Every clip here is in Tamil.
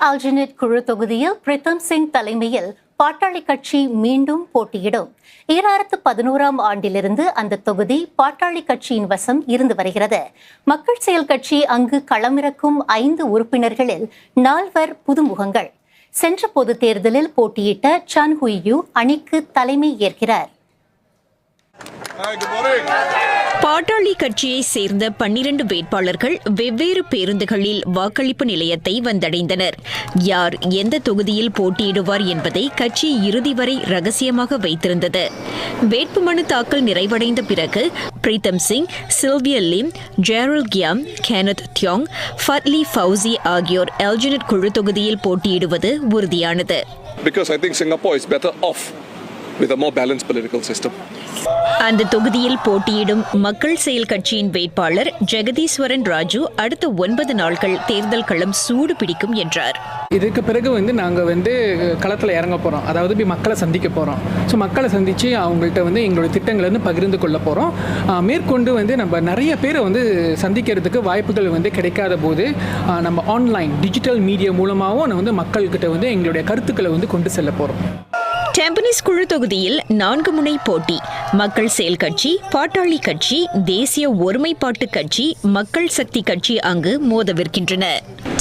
ஆல்ஜினேட் குழு தொகுதியில் பிரித்தம் சிங் தலைமையில் பாட்டாளி கட்சி மீண்டும் போட்டியிடும். ஈராயிரத்து பதினோராம் ஆண்டிலிருந்து அந்த தொகுதி பாட்டாளி கட்சியின் வசம் இருந்து வருகிறது. மக்கள் செயல் கட்சி அங்கு களமிறக்கும் ஐந்து உறுப்பினர்களில் நால்வர் புதுமுகங்கள். சென்ற பொதுத் தேர்தலில் போட்டியிட்ட சன் ஹுய்யூ அணிக்கு தலைமை ஏற்கிறார். Good morning. பாட்டாளி கட்சியை சேர்ந்த பன்னிரண்டு வேட்பாளர்கள் வெவ்வேறு பேருந்துகளில் வாக்களிப்பு நிலையத்தை வந்தடைந்தனர். யார் எந்த தொகுதியில் போட்டியிடுவார் என்பதை கட்சி இறுதி வரை ரகசியமாக வைத்திருந்தது. வேட்புமனு தாக்கல் நிறைவடைந்த பிறகு Pritam Singh Sylvia Lim Gerald Giam Kenneth தியோங் Fadli Fawzi ஆகியோர் எல்ஜினட் குழு தொகுதியில் போட்டியிடுவது உறுதியானது. Because I think Singapore is better off with a more balanced political system. அந்த தொகுதியில் போட்டியிடும் மக்கள் செயல் கட்சியின் வேட்பாளர் ஜெகதீஸ்வரன் ராஜு அடுத்த ஒன்பது நாட்கள் தேர்தல் களம் சூடு பிடிக்கும் என்றார். இதுக்கு பிறகு வந்து நாங்கள் வந்து களத்தில் இறங்க போகிறோம் அதாவது போய் மக்களை சந்திக்க போகிறோம் ஸோ மக்களை சந்தித்து அவங்கள்ட்ட வந்து எங்களுடைய திட்டங்களை வந்து பகிர்ந்து கொள்ள போகிறோம் மேற்கொண்டு வந்து நம்ம நிறைய பேரை வந்து சந்திக்கிறதுக்கு வாய்ப்புகள் வந்து கிடைக்காத போது நம்ம ஆன்லைன் டிஜிட்டல் மீடியா மூலமாகவும் வந்து மக்கள்கிட்ட வந்து எங்களுடைய கருத்துக்களை வந்து கொண்டு செல்ல போகிறோம் டெம்பனிஸ் குழு தொகுதியில் நான்கு முனை போட்டி மக்கள் செயல் கட்சி பாட்டாளி கட்சி தேசிய ஒருமைப்பாட்டு கட்சி மக்கள் சக்தி கட்சி அங்கு மோதவிருக்கின்றன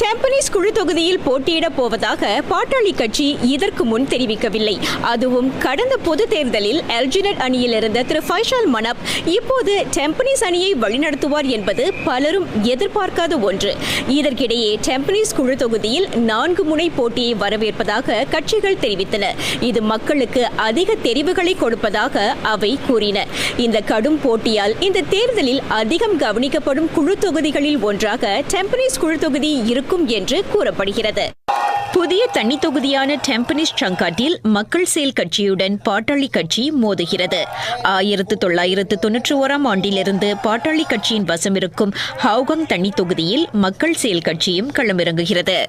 டெம்பனிஸ் குழு தொகுதியில் போட்டியிடப் போவதாக பாட்டாளி கட்சி இதற்கு முன் தெரிவிக்கவில்லை. அதுவும் கடந்த பொது தேர்தலில் எல்ஜினட் அணியில் இருந்த திரு ஃபைஷால் மனப் இப்போது டெம்பனிஸ் அணியை வழிநடத்துவார் என்பது பலரும் எதிர்பார்க்காத ஒன்று. இதற்கிடையே டெம்பனிஸ் குழு தொகுதியில் நான்கு முனை போட்டியை வரவேற்பதாக கட்சிகள் தெரிவித்தன. இது மக்களுக்கு அதிக தெரிவுகளை கொடுப்பதாக அவை கூறின. இந்த கடும் போட்டியால் இந்த தேர்தலில் அதிகம் கவனிக்கப்படும் குழு தொகுதிகளில் ஒன்றாக டெம்பனிஸ் குழு தொகுதி இருக்கும் என்று கூறப்படுகிறது. புதிய தனி தொகுதியான டெம்பனிஸ் சங்காட்டில் மக்கள் செயல் கட்சியுடன் பாட்டாளி கட்சி மோதுகிறது. ஆயிரத்து தொள்ளாயிரத்து தொன்னூற்றி ஓராம் ஆண்டிலிருந்து பாட்டாளி கட்சியின் வசமிருக்கும் ஹவுகாங் தனி தொகுதியில் மக்கள் செயல் கட்சியும் களமிறங்குகிறது.